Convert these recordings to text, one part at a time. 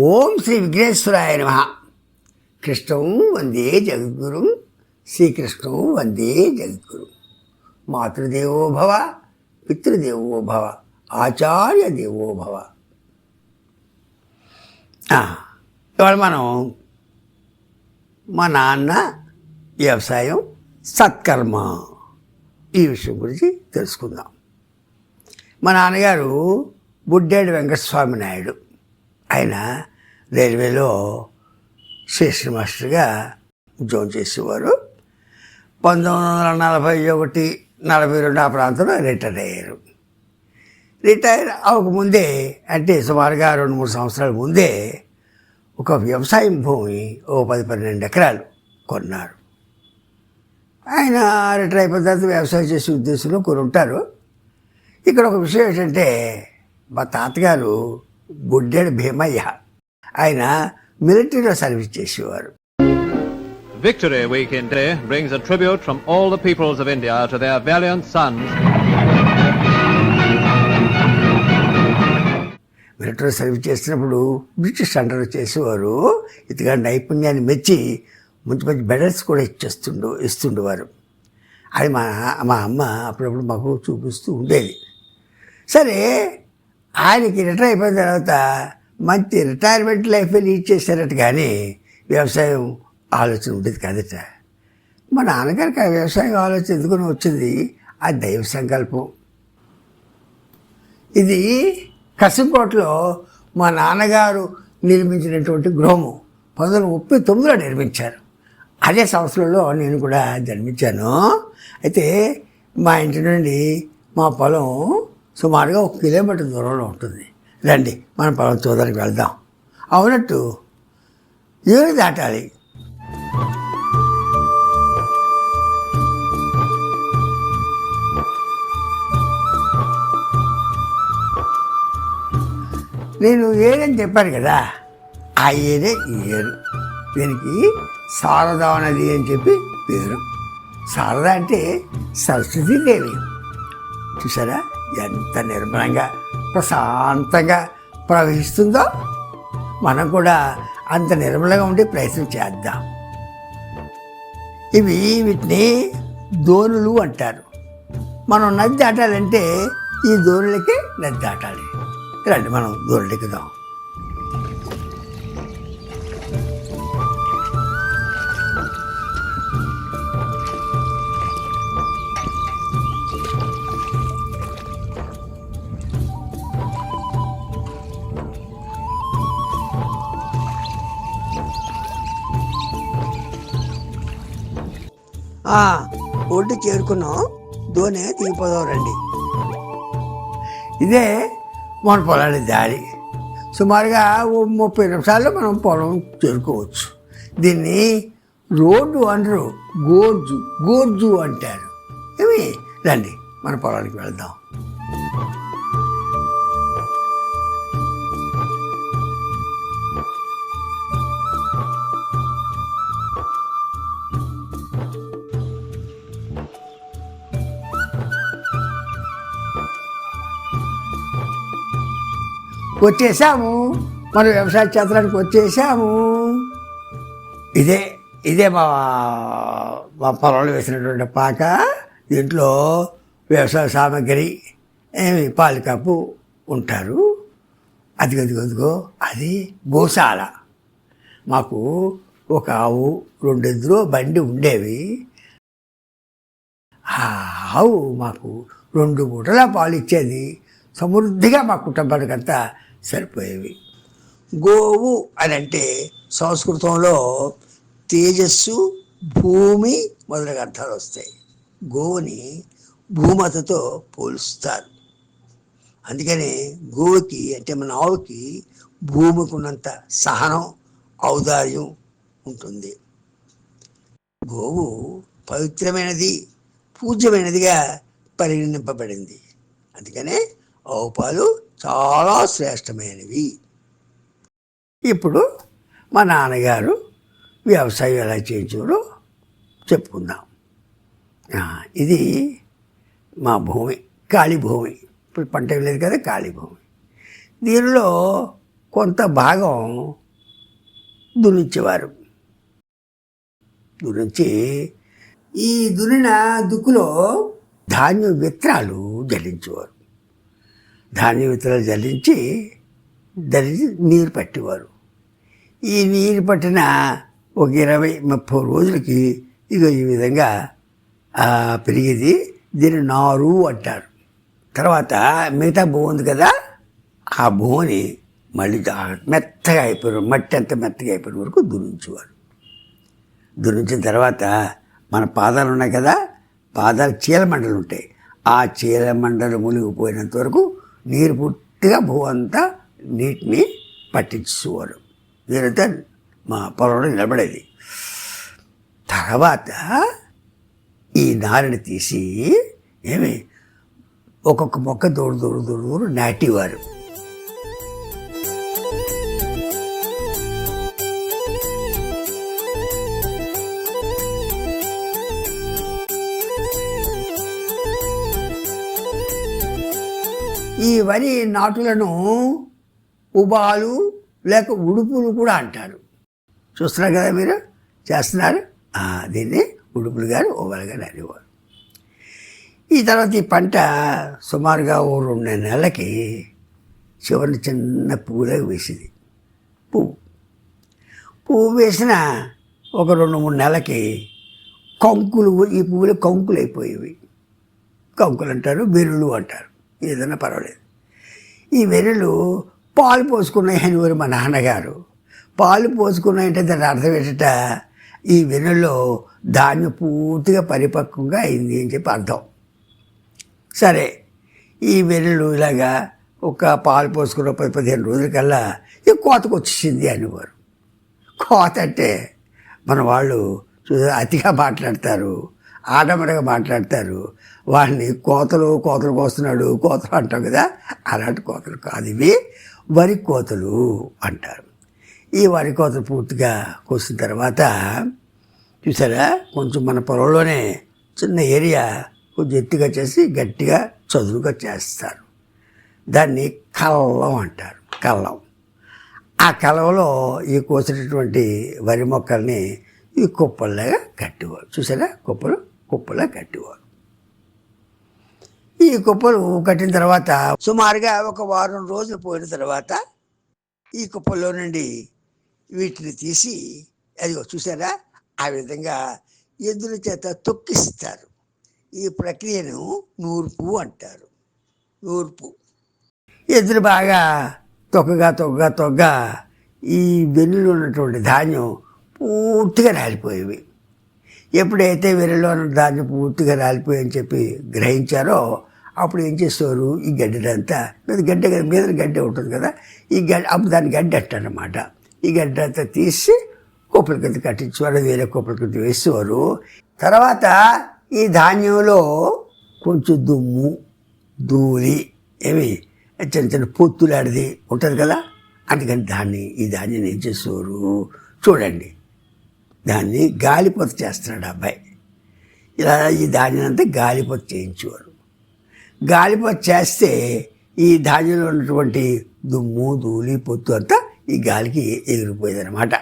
ఓం శ్రీ విఘ్నేశ్వరాయ నమ. కృష్ణం వందే జగద్గురు శ్రీకృష్ణం వందే జగద్గురు. మాతృదేవో భవ పితృదేవో భవ ఆచార్య దేవో భవ ఇవాళ మనం మా నాన్న వ్యవసాయం సత్కర్మ ఈ విషయం గురించి తెలుసుకుందాం. మా నాన్నగారు బుడ్డేడు వెంకటస్వామి నాయుడు. ఆయన రైల్వేలో స్టేషన్ మాస్టర్గా ఉద్యోగం చేసేవారు. పంతొమ్మిది వందల నలభై ఒకటి నలభై రెండు ఆ ప్రాంతంలో రిటైర్ అయ్యారు. రిటైర్ అవ్వకముందే అంటే సుమారుగా రెండు మూడు సంవత్సరాల ముందే ఒక వ్యవసాయం భూమి ఓ పది పన్నెండు ఎకరాలు కొన్నారు. ఆయన రిటైర్ అయిపోయిన తర్వాత వ్యవసాయం చేసే ఉద్దేశంలో కొన్ని ఉంటారు ఇక్కడ ఒక విషయం ఏంటంటే మా తాతగారు బొడ్డేడు భీమయ్య. ఆయన మిలిటరీలో సర్వీస్ చేసేవారు. Victory Weekend Day brings a tribute from all the peoples of India to their valiant sons. Military service చేసినప్పుడు బ్రిటిష్ అండర్ చేసేవారు. ఇదిగా నైపుణ్యాన్ని మెచ్చి మంచి మంచి మెడల్స్ కూడా ఇచ్చేస్తుండు ఇస్తుండేవారు. అది మా మా అమ్మ అప్పుడప్పుడు మాకు చూపిస్తూ ఉండేది. సరే ఆయనకి రిటైర్ అయిపోయిన తర్వాత మంచి రిటైర్మెంట్ లైఫ్ లీడ్ చేశారట కానీ వ్యవసాయం ఆలోచన ఉండేది కాదట మా నాన్నగారికి ఆ వ్యవసాయం ఆలోచన ఎందుకుని వచ్చింది. ఆ దైవ సంకల్పం. ఇది కసింకోటలో మా నాన్నగారు నిర్మించినటువంటి గృహము పంతొమ్మిది వందల ముప్పై తొమ్మిదిలో నిర్మించారు. అదే సంవత్సరంలో నేను కూడా జన్మించాను. అయితే మా ఇంటి నుండి మా పొలం సుమారుగా ఒక కిలోమీటర్ దూరంలో ఉంటుంది. రండి మనం పొలం చూడడానికి వెళ్దాం. అవునట్టు ఏడు దాటాలి. నేను ఏరని చెప్పాను కదా ఆ ఏరే ఈ ఏరు దీనికి శారదా నది అని చెప్పి పేరు. శారద అంటే సరస్వతి దేవి. చూసారా? ఎంత నిర్మలంగా ప్రశాంతంగా ప్రవహిస్తుందో మనం కూడా అంత నిర్మలంగా ఉండే ప్రయత్నం చేద్దాం. ఇవి వీటిని దోణులు అంటారు. మనం నది దాటాలంటే ఈ దోణులకి నది దాటాలి. రండి మనం దోణులు ఎక్కుదాం ఒడ్డు చేరుకున్నాం. ధోని దిగిపోదాం రండి. ఇదే మన పొలానికి దారి. సుమారుగా ఓ ముప్పై నిమిషాల్లో మనం పొలం చేరుకోవచ్చు. దీన్ని రోడ్డు అనరు గోర్జు గోర్జు అంటారు. ఏమి? రండి మన పొలానికి వెళ్దాం. వచ్చేసాము. మన వ్యవసాయ క్షేత్రానికి వచ్చేసాము. ఇదే ఇదే మా మా పొలంలో వేసినటువంటి పాక. దీంట్లో వ్యవసాయ సామాగ్రి ఏమి పాలు కప్పు ఉంటారు. అదిగో అదిగో అదిగో అది గోశాల మాకు ఒక ఆవు రెండెద్దులు బండి ఉండేవి. ఆ ఆవు మాకు రెండు మూటల పాలు ఇచ్చేది. సమృద్ధిగా మా కుటుంబానికంతా సరిపోయేవి. గోవు అని అంటే సంస్కృతంలో తేజస్సు భూమి మొదలగు అర్థాలు వస్తాయి. గోవుని భూమతతో పోలుస్తారు. అందుకని గోవుకి అంటే మన ఆవుకి భూమికి ఉన్నంత సహనం ఔదార్యం ఉంటుంది. గోవు పవిత్రమైనది పూజ్యమైనదిగా పరిగణింపబడింది. అందుకనే ఆవు పాలు చాలా శ్రేష్టమైనవి. ఇప్పుడు మా నాన్నగారు వ్యవసాయం ఎలా చేయించారో చెప్పుకుందాం. ఇది మా భూమి ఖాళీ భూమి. ఇప్పుడు పంట లేదు కదా ఖాళీ భూమి. దీనిలో కొంత భాగం దున్నించేవారు దురించి ఈ దున్నిన దుక్కులో ధాన్యం విత్తనాలు జల్లించేవారు. ధాన్యం విత్తనాలు జల్లించి ధరించి నీరు పట్టేవారు. ఈ నీరు పట్టిన ఒక ఇరవై ముప్పై రోజులకి ఇక ఈ విధంగా పెరిగేది. దీన్ని నారు అంటారు. తర్వాత మిగతా భూమి ఉంది కదా ఆ భూమిని మళ్ళీ మెత్తగా అయిపోయారు మట్టి అంత మెత్తగా అయిపోయిన వరకు దున్నించేవారు. దున్నించిన తర్వాత మన పాదాలు ఉన్నాయి కదా పాదాలు చీలమండలు ఉంటాయి. ఆ చీలమండలు మునిగిపోయినంత వరకు నీరు పూర్తిగా భూ అంతా నీటిని పట్టించేవారు నీరంతా మా పొలంలో నిలబడేది. తర్వాత ఈ నారిని తీసి ఏమి ఒక్కొక్క మొక్క దూడు దూడు దూడు దూడు నాటేవారు. ఈ వరి నాటులను ఉబాలు లేక ఉడుపులు కూడా అంటారు. చూస్తున్నారు కదా మీరు? చేస్తున్నారు? దీన్ని ఉడుపులు గారు ఉబాలు గారు అనేవారు. ఈ తర్వాత ఈ పంట సుమారుగా ఓ రెండు నెలలకి చివరి చిన్న పువ్వులాగా వేసింది. పువ్వు. పువ్వు వేసిన ఒక రెండు మూడు నెలలకి కంకులు ఈ పువ్వులు కంకులు అయిపోయేవి కంకులు అంటారు బెరులు అంటారు. ఏదైనా పర్వాలేదు. ఈ వెర్రెలు పాలు పోసుకున్నాయి అని ఊరు మా నాన్నగారు. పాలు పోసుకున్నాయంటే దాని అర్థం ఏంటట ఈ వెర్రెలో ధాన్యం పూర్తిగా పరిపక్వంగా అయింది అని చెప్పి అర్థం. సరే ఈ వెర్రెలు ఇలాగా ఒక పాలు పోసుకున్న పది పదిహేను రోజులకల్లా ఈ కోతకు వచ్చేసింది అనేవారు. కోత అంటే మన వాళ్ళు అతిగా మాట్లాడతారు. ఆడమరగా మాట్లాడతారు. వాళ్ళని కోతలు కోతలు కోస్తున్నాడు కోతలు అంటాం కదా అలాంటి కోతలు కాదు ఇవి. వరి కోతలు అంటారు. ఈ వరి కోతలు పూర్తిగా కోసిన తర్వాత చూసారా కొంచెం మన పొలంలోనే చిన్న ఏరియా కొంచెం ఎత్తుగా చేసి గట్టిగా చదునుగా చేస్తారు. దాన్ని కల్లం అంటారు కల్లం. ఆ కలవలో ఈ కోసినటువంటి వరి మొక్కల్ని ఈ కుప్పల్లాగా కట్టేవారు చూసారా కుప్పలు కుప్పలా కట్టేవారు. ఈ కుప్పలు కట్టిన తర్వాత సుమారుగా ఒక వారం రోజులు పోయిన తర్వాత ఈ కుప్పల్లో నుండి వీటిని తీసి అదిగో చూసారా? ఆ విధంగా ఎద్దుల చేత తొక్కిస్తారు. ఈ ప్రక్రియను నూర్పు అంటారు. నూర్పు. ఎద్దులు బాగా తొక్కగా తొక్కగా తొక్కగా ఈ వెన్నులో ఉన్నటువంటి ధాన్యం పూర్తిగా రాలిపోయేవి. ఎప్పుడైతే వీరిలో దాన్ని పూర్తిగా రాలిపోయని చెప్పి గ్రహించారో అప్పుడు ఏం చేస్తారు? ఈ గడ్డనంతా మీద గడ్డ మీద గడ్డ ఉంటుంది కదా ఈ గడ్డ అప్పుడు దాని గడ్డ అన్నమాట ఈ గడ్డ అంతా తీసి కుప్పల కింద కట్టించేవారు వేరే కుప్పల కింద వేసేవారు. తర్వాత ఈ ధాన్యంలో కొంచెం దుమ్ము ధూళి ఏమి చిన్న చిన్న పొత్తులాడిది ఉంటుంది కదా అందుకని దాన్ని ఈ ధాన్యాన్ని ఏం చేసేవారు? చూడండి. దాన్ని గాలిపోత చేస్తున్నాడు ఆ అబ్బాయి. ఇలా ఈ ధాన్యం గాలిపొత్తు గాలిపోత చేయించేవారు. గాలిపోత చేస్తే ఈ ధాన్యంలో ఉన్నటువంటి దుమ్ము ధూళి పొత్తు అంతా ఈ గాలికి ఎగిరిపోయేది అనమాట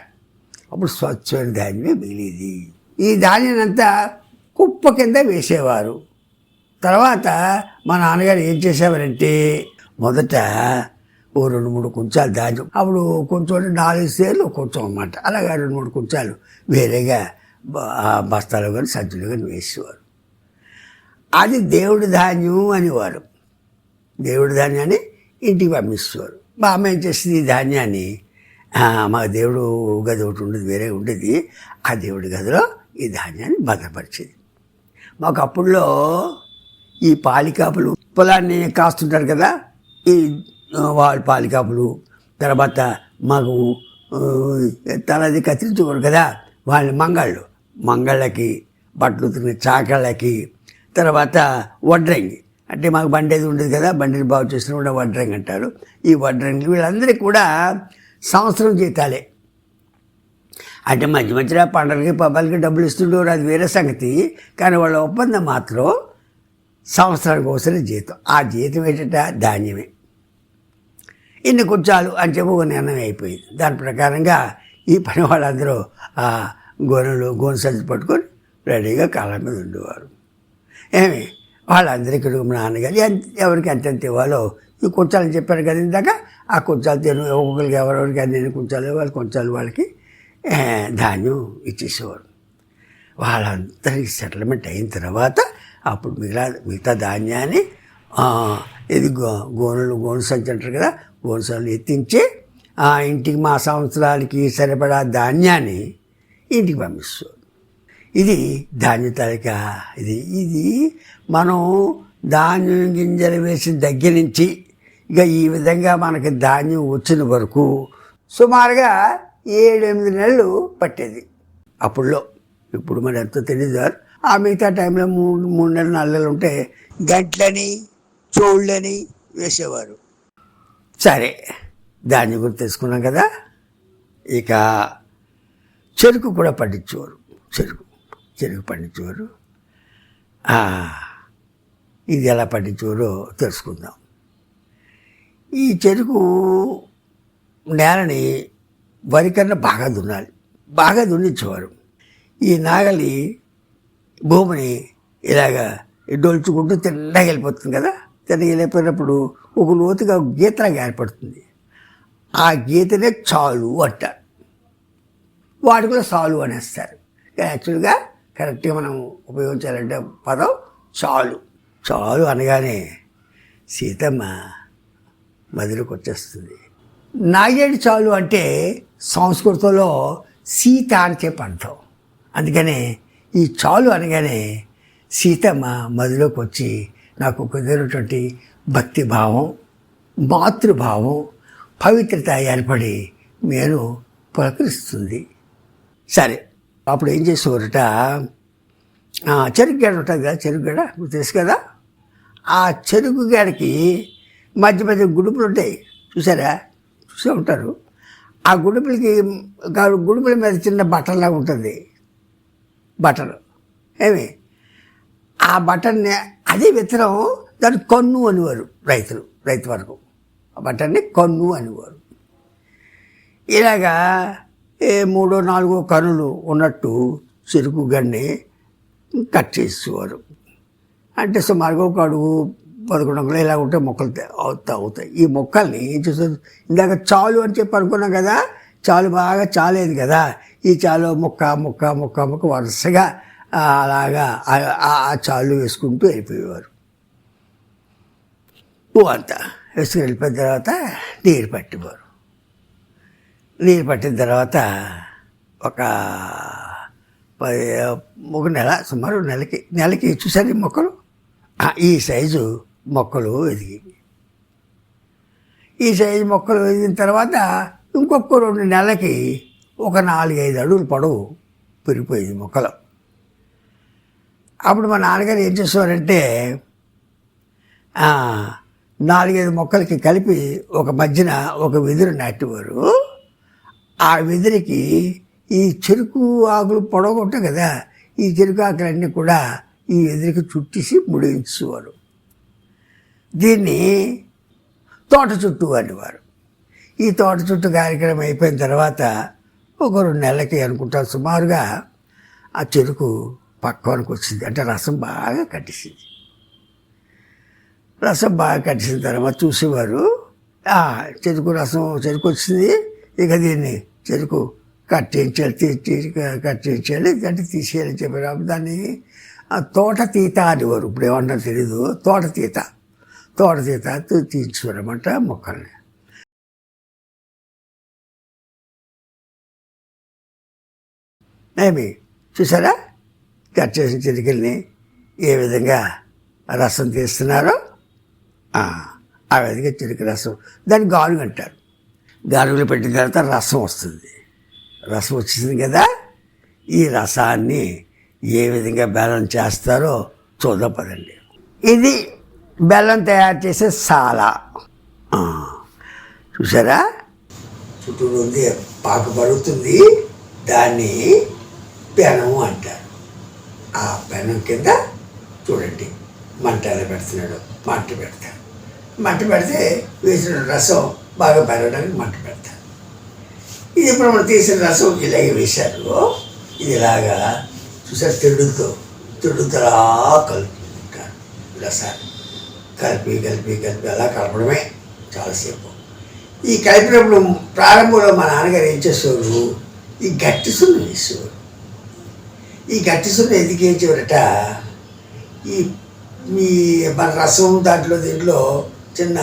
అప్పుడు స్వచ్ఛమైన ధాన్యమే మిగిలిది. ఈ ధాన్యం అంతా కుప్ప కింద వేసేవారు. తర్వాత మా నాన్నగారు ఏం చేసేవారంటే మొదట ఓ రెండు మూడు కుంచాలు ధాన్యం అప్పుడు కొంచెం నాలుగు సేర్లు కొంచెం అన్నమాట అలాగా రెండు మూడు కుంచాలు వేరేగా బస్తాలు కానీ సజ్జలు కానీ వేసేవారు. అది దేవుడి ధాన్యం అనేవారు. దేవుడి ధాన్యాన్ని ఇంటికి పంపిస్తారు. మా అమ్మ ఏం చేసింది ఈ ధాన్యాన్ని మా దేవుడు గది ఒకటి ఉండేది వేరే ఉండేది. ఆ దేవుడి గదిలో ఈ ధాన్యాన్ని భద్రపరిచేది. మాకు అప్పుడులో ఈ పాలికాపులు పొలాన్ని కాస్తుంటారు కదా ఈ వాళ్ళ పాలికాపులు. తర్వాత మాకు ఆ, తలది కత్తిరించుకోరు కదా వాళ్ళ మంగాళ్ళు. మంగళ్ళకి బట్టలు ఉతికిన చాకళ్ళకి. తర్వాత వడ్రంగి. అంటే మాకు బండి ఉండేది కదా బండిని బాగు చేసిన కూడా వడ్రంగి అంటారు. ఈ వడ్రంగి వీళ్ళందరికీ కూడా సంవత్సరం జీతాలే. అంటే మధ్య మధ్యలో పండగలకి పబ్బాలకి డబ్బులు ఇస్తుండేవారు అది వేరే సంగతి. కానీ వాళ్ళ ఒప్పందం మాత్రం సంవత్సరానికి ఒకసారి జీతం. ఆ జీతం ఏంటంటే? ధాన్యమే. ఇన్ని కొంచాలు అని చెప్పి ఒక నిర్ణయం అయిపోయింది. దాని ప్రకారంగా ఈ పని వాళ్ళందరూ ఆ గోనెలు గోనె సంచి పట్టుకొని రెడీగా కాళ్ళ మీద ఉండేవారు. ఏమి? వాళ్ళందరికీ మా నాన్నగారు ఎంత- ఎవరికి ఎంతెంత ఇవ్వాలో ఈ కొంచాలని చెప్పారు కదా ఇందాక. ఆ కొంచాలు తిను ఒక్కొక్కరికి ఎవరెవరికి అన్ని కొంచాలు ఇవ్వాలి కుంచాలు వాళ్ళకి ధాన్యం ఇచ్చేసేవారు. వాళ్ళందరికీ సెటిల్మెంట్ అయిన తర్వాత అప్పుడు మిగతా మిగతా ధాన్యాన్ని ఇది గో గోనులు గోను సంచి అంటారు కదా గోను ఎత్తించి ఆ ఇంటికి మా సంవత్సరాలకి సరిపడా ధాన్యాన్ని ఇంటికి పంపిస్తారు ఇది ధాన్య తాలిక. ఇది ఇది మనం ధాన్యం గింజలు వేసిన దగ్గర నుంచి ఇక ఈ విధంగా మనకి ధాన్యం వచ్చిన వరకు సుమారుగా ఏడు ఎనిమిది నెలలు పట్టేది. అప్పుడులో ఇప్పుడు మరి ఎంతో తెలియదు ఆ మిగతా టైంలో మూడు మూడు నెలలు నాలుగు నెలలు ఉంటే గంటలని చోళ్ళని వేసేవారు. సరే దాన్ని గురించి తెలుసుకున్నాం కదా? ఇక చెరుకు కూడా పండించేవారు. చెరుకు చెరుకు పండించేవారు. ఇది ఎలా పండించేవారో తెలుసుకుందాం. ఈ చెరుకు నేలని వరి కన్నా బాగా దున్నాలి. బాగా దున్నించేవారు. ఈ నాగలి భూమిని ఇలాగా డొల్చుకుంటూ తిన్నగా వెళ్ళిపోతుంది కదా? తిరగలేకపోయినప్పుడు ఒక లోతుగా గీతలాగా ఏర్పడుతుంది. ఆ గీతనే చాలు అంటారు వాడు కూడా సాలు అనేస్తారు. యాక్చువల్గా కరెక్ట్గా మనం ఉపయోగించాలంటే పదం చాలు. చాలు అనగానే సీతమ్మ మదిలోకి వచ్చేస్తుంది. నాగేడు చాలు అంటే సంస్కృతంలో సీత అని చెప్పి అంటాం. అందుకనే ఈ చాలు అనగానే సీతమ్మ మదిలోకి వచ్చి నాకు కుదిరినటువంటి భక్తి భావం మాతృభావం పవిత్రత ఏర్పడి నేను పులకరిస్తుంది. సరే అప్పుడు ఏం చేసేవారట? ఆ, చెరుకు ఉంటుంది కదా చెరుకుగడ మీకు తెలుసు కదా? ఆ చెరుకుగడకి మధ్య మధ్య గుడుపులు ఉంటాయి. చూసారా? చూసే ఉంటారు. ఆ గుడుపులకి గుడుపుల మీద చిన్న బట్టలాగా ఉంటుంది. బట్టలు. ఏమి? ఆ బటన్ని అదే విత్తనం దాన్ని కన్ను అనేవారు రైతులు రైతు వరకు బట్టని కన్ను అనేవారు. ఇలాగా ఏ మూడో నాలుగో కనులు ఉన్నట్టు చెరుకు గన్ని కట్ చేసేవారు. అంటే సుమారుగా ఒక అడుగు పదకొండు వందలు ఇలా ఉంటే మొక్కలు అవుతా అవుతాయి. ఈ మొక్కల్ని ఏం చేస్తుంది ఇందాక చాలు అని చెప్పి అనుకున్నాం కదా చాలు బాగా చాలేదు కదా. ఈ చాలు మొక్క మొక్క మొక్క మొక్క వరుసగా అలాగా ఆ- చాలు వేసుకుంటూ వెళ్ళిపోయేవారు. పువ్వు అంతా వేసుకుని వెళ్ళిపోయిన తర్వాత నీరు పట్టేవారు నీరు పట్టిన తర్వాత ఒక పది ఒక నెల సుమారు నెలకి నెలకి చూసారు ఈ మొక్కలు? ఈ సైజు మొక్కలు ఎదిగి. ఈ సైజు మొక్కలు ఎదిగిన తర్వాత ఇంకొక రెండు నెలలకి ఒక నాలుగైదు అడుగులు పొడవు పెరిగిపోయింది మొక్కలు. అప్పుడు మా నాన్నగారు ఏం చేసేవారంటే నాలుగైదు మొక్కలకి కలిపి ఒక మధ్యన ఒక వెదురు నాటేవారు. ఆ వెదురికి ఈ చెరుకు ఆకులు పొడగొట్టాయి కదా ఈ చెరుకు ఆకులన్నీ కూడా ఈ వెదిరికి చుట్టేసి ముడించేవారు దీన్ని తోట చుట్టూ అనేవారు. ఈ తోట చుట్టూ కార్యక్రమం అయిపోయిన తర్వాత ఒక రెండు నెలలకి అనుకుంటా సుమారుగా ఆ చెరుకు పక్వానికి వచ్చింది. అంటే రసం బాగా కట్టేసింది. రసం బాగా కట్టేసిన తర్వాత చూసేవారు చెరుకు రసం చెరుకు వచ్చింది. ఇక దీన్ని చెరుకు కట్టించాలి తీసి కట్టించాలి అంటే తీసేయాలి చెప్పారు. దాన్ని ఆ తోట తీత అనేవారు. ఇప్పుడు ఏమన్నా తెలీదు. తోట తీత. తోట తీత తీర్చుకోరమంట మొక్కల్ని. ఏమి? చూసారా? కట్ చేసిన చెరుకుల్ని ఏ విధంగా రసం తీస్తున్నారో ఆ, విధంగా చెరుకు రసం. దాన్ని గానుగ అంటారు. గానుగలు పెట్టిన తర్వాత రసం వస్తుంది. రసం వచ్చింది కదా ఈ రసాన్ని ఏ విధంగా బెల్లం చేస్తారో చూద్దాం పదండి. ఇది బెల్లం తయారు చేసే సాల. చూసారా చుట్టూ ఉంది పాక పడుతుంది దాన్ని పెనము అంటారు. ఆ పెనం కింద చూడండి. మంట ఎలా పెడుతున్నాడు మంట పెడతాను మంట పెడితే వేసిన రసం బాగా పెరగడానికి మంట పెడతాను ఇది ఇప్పుడు మనం తీసిన రసం ఇలాగే వేశారు. ఇది ఇలాగా చూసారు? తిడుతో తిడుతో అలా రసాన్ని. కలిపి కలిపి కలిపి అలా కలపడమే చాలాసేపు ఈ కలిపినప్పుడు ప్రారంభంలో మా నాన్నగారు ఏం చేసేవారు? ఈ గట్టి సున్నం వేసేవారు. ఈ గట్టి సున్న ఎందుకు చివరట ఈ మీ మన రసం దాంట్లో దీంట్లో చిన్న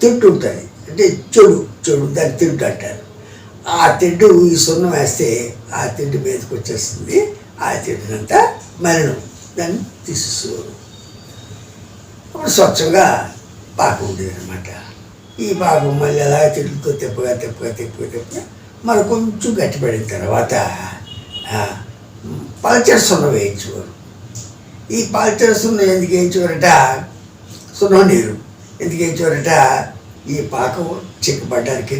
తిట్టు ఉంటుంది. అంటే చెడు చెడు దాన్ని తిట్టు అంటారు. ఆ తింటు ఈ సున్నం వేస్తే ఆ తిండి మీదకి వచ్చేస్తుంది. ఆ తిండినంతా మరణం దాన్ని తీసేసేవారు అప్పుడు స్వచ్ఛంగా పాకం ఉండేది అనమాట ఈ పాకం మళ్ళీ అలా తిరుగుతూ తిప్పగా తెప్పగా తెప్పగా తెప్పగా మరి కొంచెం గట్టిపడిన తర్వాత పల్చర్ సున్న వేయించేవారు ఈ పల్చర్ సున్న ఎందుకు వేయించేవారట సున్నం నీరు. ఎందుకు వేయించేవారట ఈ పాకం చిక్కబడ్డానికి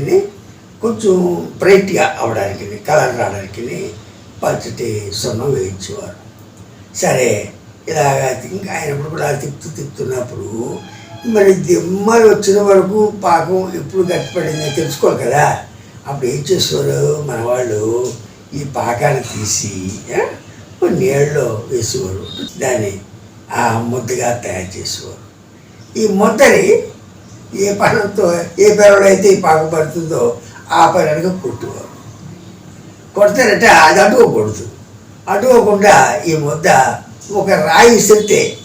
కొంచెం బ్రైట్గా అవడానికి కలర్ రావడానికి పల్చటి సున్నం వేయించేవారు సరే ఇలాగ ఇంకా అయినప్పుడు కూడా తిప్పుతూ తిప్పుతున్నప్పుడు మరి దిమ్మలు వచ్చిన వరకు పాకం ఎప్పుడు గట్టిపడిందో తెలుసుకోవాలి కదా. అప్పుడు ఏం చేసేవారు మన వాళ్ళు ఈ పాకాన్ని తీసి నీళ్ళలో వేసేవారు. దాన్ని ఆ ముద్దగా తయారు చేసేవారు. ఈ ముద్దని ఏ పనంతో ఏ పెరలో అయితే ఈ పడుతుందో ఆ పనులుగా కొట్టువారు కొడతారంటే అది అటుకోకూడదు అటుకోకుండా ఈ ముద్ద ఒక రాయి ఇస్తే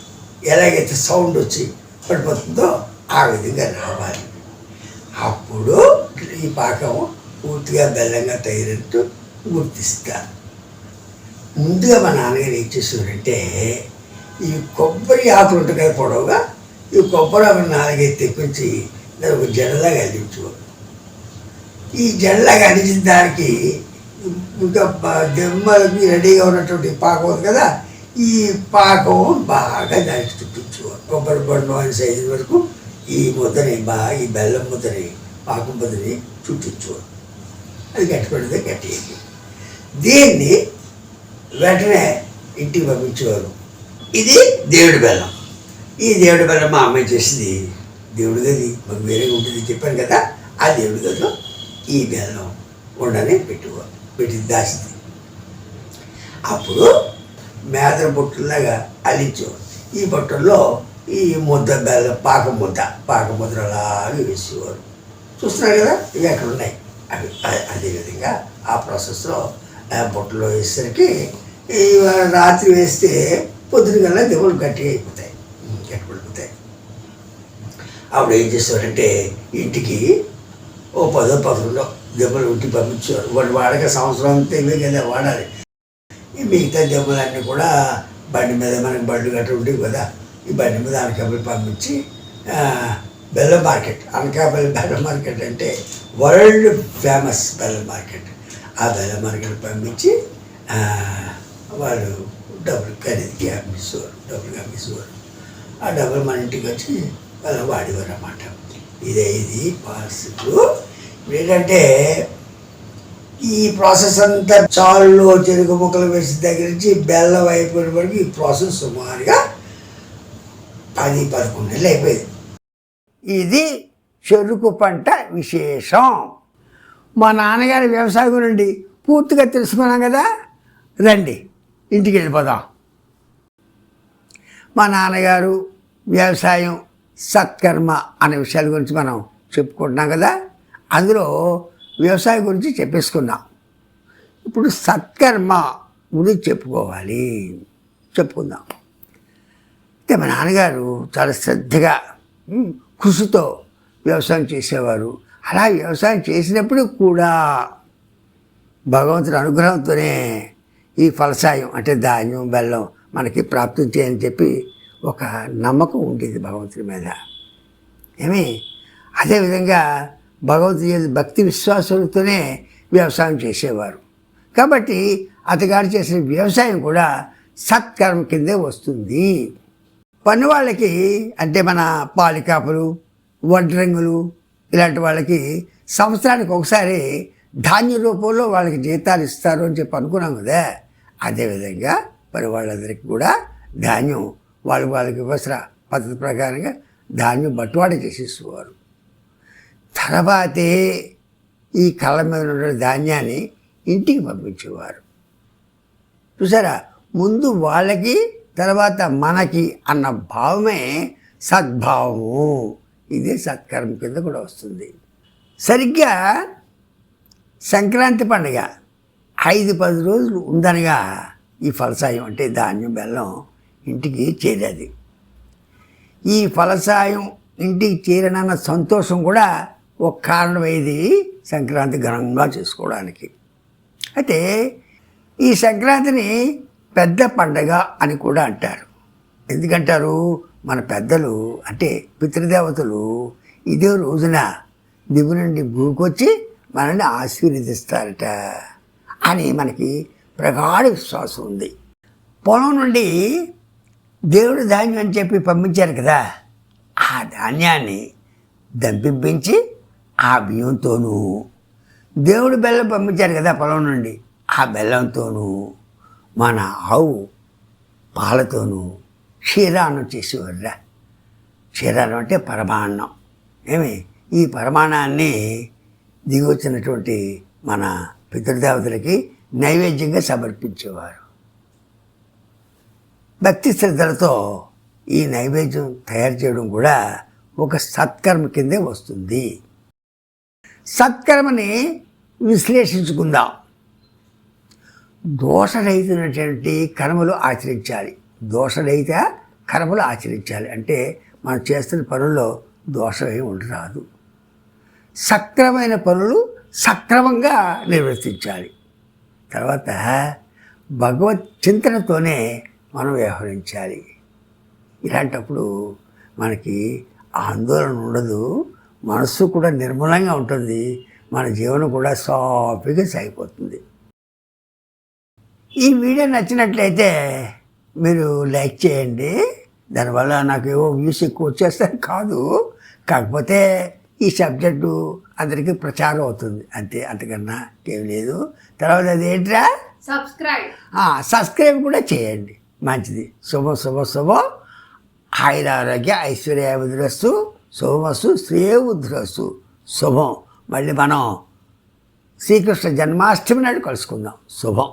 ఎలాగైతే సౌండ్ వచ్చి పడిపోతుందో ఆ విధంగా రావాలి. అప్పుడు ఈ పాకం పూర్తిగా బెల్లంగా తయారంటూ గుర్తిస్తారు. ముందుగా మా నాన్నగారు ఏం చేసేవారంటే ఈ కొబ్బరి ఆకులు ఉంటాయి పొడవుగా ఈ కొబ్బరి ఆకులు నాలుగైదు తెప్పించి దాని ఒక జడలాగా అందించేవారు ఈ జడలాగా అందించిన దానికి ఇంకా దెమ్మలకి రెడీగా ఉన్నటువంటి పాకం ఉంది కదా ఈ పాకం బాగా దానికి చుట్టించేవారు కొబ్బరి బండు అని సైజు వరకు ఈ ముద్దని బా ఈ బెల్లం ముద్దని పాకం ముద్దని చుట్టించేవారు అది గట్టిపడితే గట్టి దీన్ని వెంటనే ఇంటికి పంపించేవారు. ఇది దేవుడి బెల్లం. ఈ దేవుడి బెల్లం మా అమ్మాయి చేసింది. దేవుడి గది మాకు వేరే ఉంటుంది చెప్పాను కదా ఆ దేవుడి గదిలో ఈ బెల్లం ఉండని పెట్టేవారు పెట్టి దాచింది. అప్పుడు మేదర బొట్టులాగా అల్లించేవారు. ఈ బొట్టల్లో ఈ ముద్ద బెల్లం పాక ముద్ద పాక ముద్ర అలాగే వేసేవారు. చూస్తున్నారు కదా ఇవి అక్కడ ఉన్నాయి అవి అదేవిధంగా ఆ ప్రాసెస్లో ఆ బొట్టలో వేసేసరికి రాత్రి వేస్తే పొద్దున కల్లా దెబ్బలు గట్టిగా అయిపోతాయి. గట్టి పడిపోతాయి. అప్పుడు ఏం చేసేవారంటే ఇంటికి ఓ పదో పదకొండో దెబ్బలు ఉట్టి పంపించేవారు. వాడు వాడక సంవత్సరం అంతా ఇవే కదా వాడాలి. ఈ మిగతా దెబ్బలన్నీ కూడా బండి మీద మనకి బండ్లు గట్ట ఉండేవి కదా. ఈ బండి మీద అనకాపల్లి పంపించి బెల్లం మార్కెట్. అనకాపల్లి బెల్లం మార్కెట్ అంటే వరల్డ్ ఫేమస్ బెల్లం మార్కెట్. ఆ బెల్లం మార్కెట్ పంపించి ఆ, వాళ్ళు డబ్బులు ఖరీదుకి అమ్మిస్తారు డబ్బులు అమ్మిస్తారు ఆ డబ్బులు మన ఇంటికి వచ్చి వాళ్ళు వాడేవారు అన్నమాట. ఇదే ఇది పాలసీలు ఏంటంటే ఈ ప్రాసెస్ అంతా చాలులో చెరుకు ముక్కలు వేసిన దగ్గర నుంచి బెల్లం అయిపోయిన వరకు ఈ ప్రాసెస్ సుమారుగా పది పదకొండు నెలలు అయిపోయింది. ఇది చెరుకు పంట విశేషం. మా నాన్నగారి వ్యవసాయం గురండి పూర్తిగా తెలుసుకున్నాం కదా? రండి. ఇంటికి వెళ్ళిపోదాం. మా నాన్నగారు వ్యవసాయం సత్కర్మ అనే విషయాల గురించి మనం చెప్పుకుంటున్నాం కదా? అందులో వ్యవసాయం గురించి చెప్పేసుకున్నాం ఇప్పుడు సత్కర్మ గురించి చెప్పుకోవాలి. చెప్పుకుందాం. అయితే మా నాన్నగారు చాలా శ్రద్ధగా కృషితో వ్యవసాయం చేసేవారు. అలా వ్యవసాయం చేసినప్పుడు కూడా భగవంతుడి అనుగ్రహంతోనే ఈ ఫలసాయం అంటే ధాన్యం బెల్లం మనకి ప్రాప్తించాయని చెప్పి ఒక నమ్మకం ఉండేది భగవంతుడి మీద. ఏమి? అదేవిధంగా భగవంతుడి భక్తి విశ్వాసంతోనే వ్యవసాయం చేసేవారు. కాబట్టి అతగారు చేసిన వ్యవసాయం కూడా సత్కర్మ కిందే వస్తుంది. పని వాళ్ళకి అంటే మన పాలికాపులు వడ్రంగులు ఇలాంటి వాళ్ళకి సంవత్సరానికి ఒకసారి ధాన్య రూపంలో వాళ్ళకి జీతాలు ఇస్తారు అని చెప్పి అనుకున్నాం కదా. అదేవిధంగా మరి వాళ్ళందరికీ కూడా ధాన్యం వాళ్ళకి వాళ్ళకి అవసర పద్ధతి ప్రకారంగా ధాన్యం బట్టువాడ చేసేసేవారు. తర్వాతే ఈ కళ్ళ మీద ఉన్న ధాన్యాన్ని ఇంటికి పంపించేవారు. చూసారా? ముందు వాళ్ళకి తర్వాత మనకి అన్న భావమే సద్భావము. ఇదే సత్కర్మ కింద కూడా వస్తుంది. సరిగ్గా సంక్రాంతి పండుగ ఐదు పది రోజులు ఉందనగా ఈ ఫలసాయం అంటే ధాన్యం బెల్లం ఇంటికి చేరేది. ఈ ఫలసాయం ఇంటికి చేరనన్న సంతోషం కూడా ఒక కారణమైంది సంక్రాంతి ఘనంగా చేసుకోవడానికి. అయితే ఈ సంక్రాంతిని పెద్ద పండగ అని కూడా అంటారు. ఎందుకంటారు? మన పెద్దలు అంటే పితృదేవతలు ఇదే రోజున దిగు నుండి భూకొచ్చి మనల్ని ఆశీర్వదిస్తారట. అని మనకి ప్రగాఢ విశ్వాసం ఉంది. పొలం నుండి దేవుడు ధాన్యం అని చెప్పి పంపించారు కదా ఆ ధాన్యాన్ని దంపింపించి ఆ బియ్యంతోనూ దేవుడు బెల్లం పంపించారు కదా పొలం నుండి ఆ బెల్లంతోనూ మన ఆవు పాలతోనూ క్షీరాన్నం చేసేవారురా. క్షీరాన్నం అంటే పరమాన్నం ఏమి? ఈ పరమాణాన్ని దిగి వచ్చినటువంటి మన పితృదేవతలకి నైవేద్యంగా సమర్పించేవారు. భక్తి శ్రద్ధలతో ఈ నైవేద్యం తయారు చేయడం కూడా ఒక సత్కర్మ కిందే వస్తుంది. సత్కర్మని విశ్లేషించుకుందాం. దోషరహితమైనటువంటి కర్మలు ఆచరించాలి. దోషరహిత కర్మలు ఆచరించాలి. అంటే మనం చేస్తున్న పనుల్లో దోషం ఏమి ఉండరాదు. సక్రమైన పనులు సక్రమంగా నిర్వర్తించాలి. తర్వాత భగవత్ చింతనతోనే మనం వ్యవహరించాలి. ఇలాంటప్పుడు మనకి ఆందోళన ఉండదు. మనస్సు కూడా నిర్మలంగా ఉంటుంది. మన జీవనం కూడా సాఫీగా సాగిపోతుంది. ఈ వీడియో నచ్చినట్లయితే మీరు లైక్ చేయండి. దానివల్ల నాకు ఏవో వ్యూస్ ఎక్కువ వచ్చేస్తాయి. కాదు. కాకపోతే ఈ సబ్జెక్టు అందరికీ ప్రచారం అవుతుంది. అంతే అంతకన్నా ఏం లేదు. తర్వాత అదేంట్రా? subscribe ఆ, సబ్స్క్రైబ్ కూడా చేయండి. మంచిది. శుభం శుభ శుభం. ఆయుర ఆరోగ్య ఐశ్వర్యాభిద్రస్తు శుభమస్తు శ్రేయోద్రస్తు శుభం. మళ్ళీ మనం శ్రీకృష్ణ జన్మాష్టమి నాడు కలుసుకుందాం. శుభం.